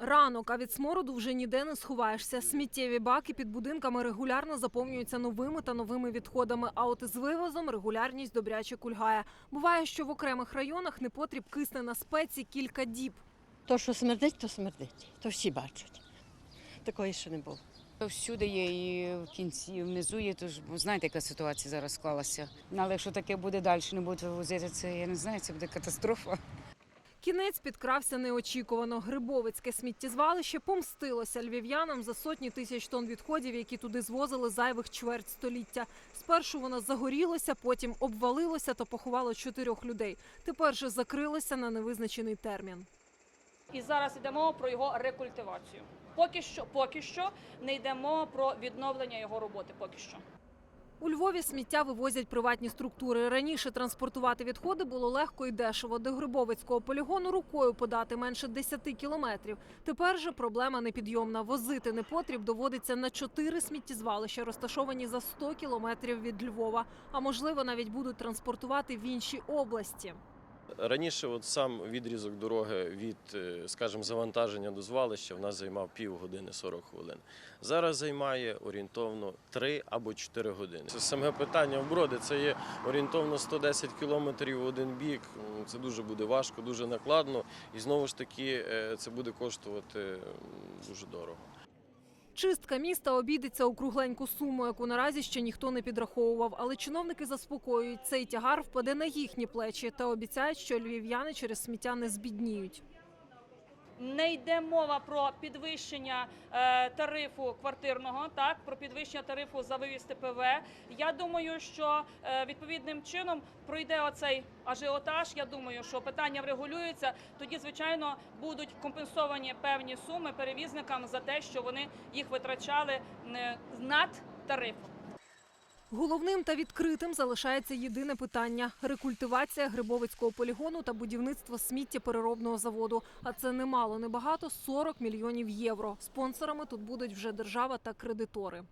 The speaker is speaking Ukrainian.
Ранок, а від смороду вже ніде не сховаєшся. Сміттєві баки під будинками регулярно заповнюються новими та новими відходами. А от із вивозом регулярність добряче кульгає. Буває, що в окремих районах непотріб кисне на спеці кілька діб. То, що смердить, то смердить. То всі бачать. Такої ще не було. Всюди є і в кінці, і внизу є, тож знаєте, яка ситуація зараз склалася. Ну, Але якщо таке буде далі, не будуть вивозити, це я не знаю, це буде катастрофа. Кінець підкрався неочікувано. Грибовицьке сміттєзвалище помстилося львів'янам за сотні тисяч тонн відходів, які туди звозили зайвих чверть століття. Спершу воно загорілося, потім обвалилося та поховало чотирьох людей. Тепер же закрилося на невизначений термін. І зараз йдемо про його рекультивацію. Поки що, поки що не йдемо про відновлення його роботи. Поки що. У Львові сміття вивозять приватні структури. Раніше транспортувати відходи було легко і дешево. До Грибовицького полігону рукою подати менше 10 кілометрів. Тепер же проблема непідйомна. Возити непотріб доводиться на чотири сміттєзвалища, розташовані за 100 кілометрів від Львова. А можливо, навіть будуть транспортувати в інші області. Раніше от сам відрізок дороги від, е, скажімо, завантаження до звалища в нас займав півгодини 40 хвилин. Зараз займає орієнтовно 3 або 4 години. Це саме питання в броди. Це є орієнтовно 110 кілометрів в один бік. Це дуже буде важко, дуже накладно, і знову ж таки е, це буде коштувати дуже дорого. Чистка міста обійдеться у кругленьку суму, яку наразі ще ніхто не підраховував. Але чиновники заспокоюють, цей тягар впаде на їхні плечі та обіцяють, що львів'яни через сміття не збідніють. Не йде мова про підвищення е, тарифу квартирного, так про підвищення тарифу за вивіз ТПВ. Я думаю, що е, відповідним чином пройде оцей ажіотаж. Я думаю, що питання врегулюється. Тоді, звичайно, будуть компенсовані певні суми перевізникам за те, що вони їх витрачали над тарифом. Головним та відкритим залишається єдине питання рекультивація Грибовицького полігону та будівництво сміттєпереробного заводу. А це немало, небагато 40 мільйонів євро. Спонсорами тут будуть вже держава та кредитори.